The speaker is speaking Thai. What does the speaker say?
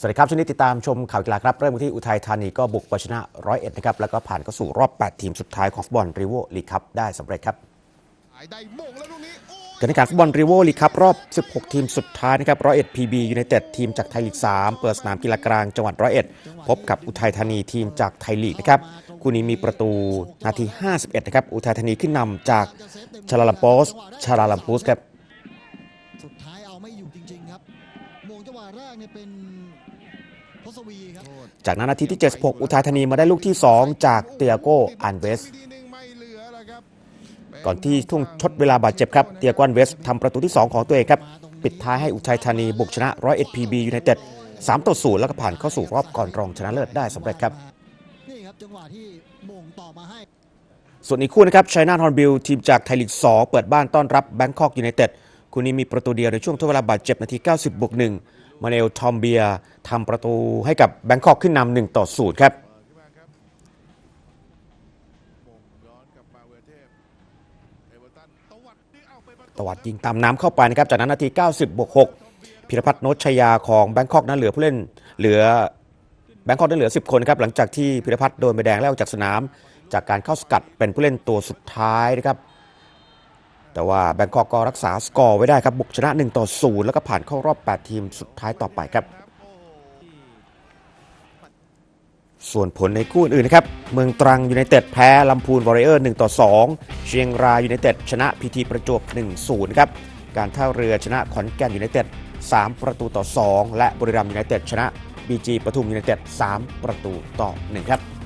สวัสดีครับช่วงนี้ติดตามชมข่าวกีฬาครับ เริ่มที่อุทัยธานีก็บุกไปชนะร้อยเอ็ดนะครับ แล้วก็ผ่านเข้าสู่รอบ 8 ทีมสุดท้ายของฟุตบอลรีโวลีคับได้สำเร็จครับกนี้โอ้ยการแข่งขันฟุตบอลรีโวลีคับรอบ 16 ทีมสุดท้ายนะครับร้อยเอ็ดพีบียูไนเต็ดทีมจากไทยลีก 3 เปิดสนามกีฬากลางจังหวัดร้อยเอ็ดพบกับอุทัยธานีทีมจากไทยลีกนะครับคู่นี้มีประตูนาที 51 นะครับอุทัยธานีขึ้นนำจากชาลาลัมโปสชาลาลัมปูสครับสุดท้ายเอาไม่อยู่จริงๆครับมงจังหวะแรกเนี่ยเป็นทศวีครับ จากนั้นนาทีที่ 76 อุทัยธานีมาได้ลูกที่ 2 จากเตียโกอันเวสทีนึงไม่เหลือแล้วครับก่อนที่ทุ่วงชดเวลาบาดเจ็บครับเตียกวันเวสทำประตูที่ 2 ของตัวเองครับ ปิดท้ายให้อุทัยธานีบุกชนะร้อยเอ็ดพีบียูไนเต็ด3ต่อ0แล้วก็ผ่านเข้าสู่รอบก่อนรองชนะเลิศได้สำเร็จครับนี่ครับจังหวะที่โมงต่อมาให้ส่วนอีกคู่นะครับชัยนาทฮอนบิลทีมจากไทยลีก 2 เปิดบ้านต้อนรับแบงคอกยูไนเต็ดคู่นี้มีประตูเดียวในช่วงทดเวลาบาดเจ็บนาที 90บวก1 มาเนลทอมเบียทำประตูให้กับแบงคอกขึ้นนำ1ต่งย้อนกลับมาเวอร์เทพเอเวอร์ตันตวัดยิงตามน้ำเข้าไปนะครับจากนั้นนาที 90บวก6พิรพัฒน์โนชชยาของแบงคอกนั้นเหลือผู้เล่นเหลือแบงคอกนั้นเหลือ 10 คนครับหลังจากที่พิรพัฒน์โดนใบแดงแล้วออกจากสนาม จากการเข้าสกัดเป็นผู้เล่นตัวสุดท้ายนะครับ แต่ว่าแบงคอกก็รักษาสกอร์ไว้ได้ครับบุกชนะ1ต่อ0แล้วก็ผ่านเข้ารอบ 8 ทีมสุดท้ายต่อไปครับ ส่วนผลในคู่อื่นนะครับ เมืองตรังยูไนเต็ดแพ้ลำพูนวอริเออร์1ต่อ2 เชียงรายยูไนเต็ดชนะพีทีประจวบ1-0ครับการท่าเรือชนะขอนแก่นยูไนเต็ด3 ประตูต่อ 2 และบุรีรัมย์ยูไนเต็ดชนะบีจีปทุมยูไนเต็ด3ประตูต่อ 1 ครับ